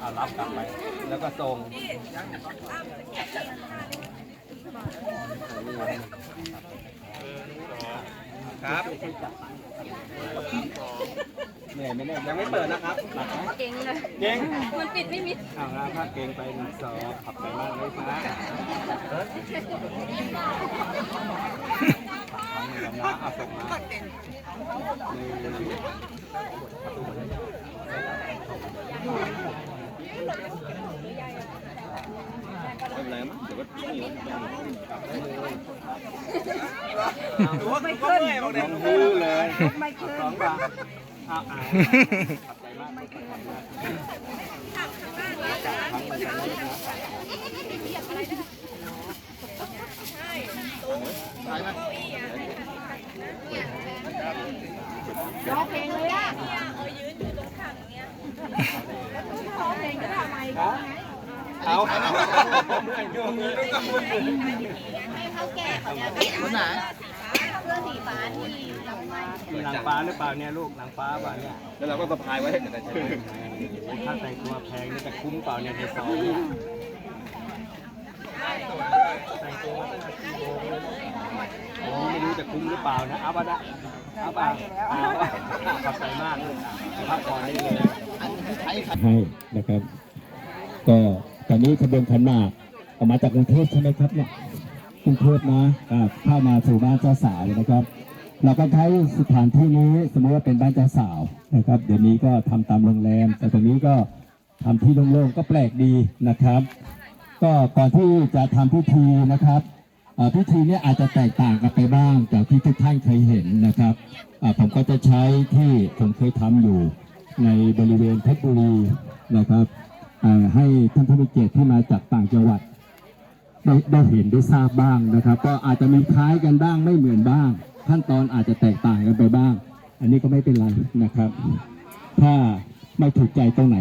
เอารับกลับไป แล้วก็ส่งครับเหนื่อยไหมเนี่ยยังไม่เปิดนะครับหลักนะเก่งเลยเก่งมันปิดไม่มิดเอาละถ้าเก่งไปหนึ่งสองขับไปมากเลยนะนะเอาส่งมาหนึ่งไม่ เป็นไรมั้งเดี๋ยวก็ต้องอยู่ไม่ขึ้นลงมือเลยไม่ขึ้นสองบาทเอาอ่าขอบใจมากไม่ขึ้นร้องเพลงเลยอะเอาเมื่อยยุ่งเลยต้องกั งวลให้เขาแก่เขาจะคนไหนเสื้อสีฟ้าที่ลำไม้หลังฟ้าหรือเปล่าเนี่ยลูกหลังฟ้าเปล่าเนี่ยแล้วเราก็สะพายไว้ให้กันถ้าแต่งตัวแพงนี่จะคุ้มเปล่าเนี่ยในซอยเนี่ยแต่งตัวตั้งแต่กี่โมงไม่รู้จะคุ้มหรือเปล่านะเอาปะนะเอาปะเอาขอบใจมากลูกพักผ่อนได้เลยให้นะครับ ก็ ตอนนี้ขบวนขันหมากออกมาจากกรุงเทพใช่ไหมครับเนี่ยกรุงเทพนะอ่าเข้ามาสู่บ้านเจ้าสาวนะครับ เราก็ใช้สถานที่นี้สมมติว่าเป็นบ้านเจ้าสาวนะครับ เดี๋ยวนี้ก็ทำตามโรงแรม แต่ตรงนี้ก็ทำที่โล่งๆก็แปลกดีนะครับ ก็ก่อนที่จะทำพิธีนะครับอ่อพิธีนี้อาจจะแตกต่างกันไปบ้างจากที่ทุกท่านเคยเห็นนะครับอ่าผมก็จะใช้ที่ผมเคยทำอยู่ในบริเวณเพชรบุรีนะครับ ให้ท่านผู้มีเกียรติที่มาจากต่างจังหวัดได้ได้เห็นได้ทราบบ้างนะครับ ก็อาจจะมีคล้ายกันบ้างไม่เหมือนบ้าง ขั้นตอนอาจจะแตกต่างกันไปบ้าง อันนี้ก็ไม่เป็นไรนะครับ ถ้าไม่ถูกใจตรงไหน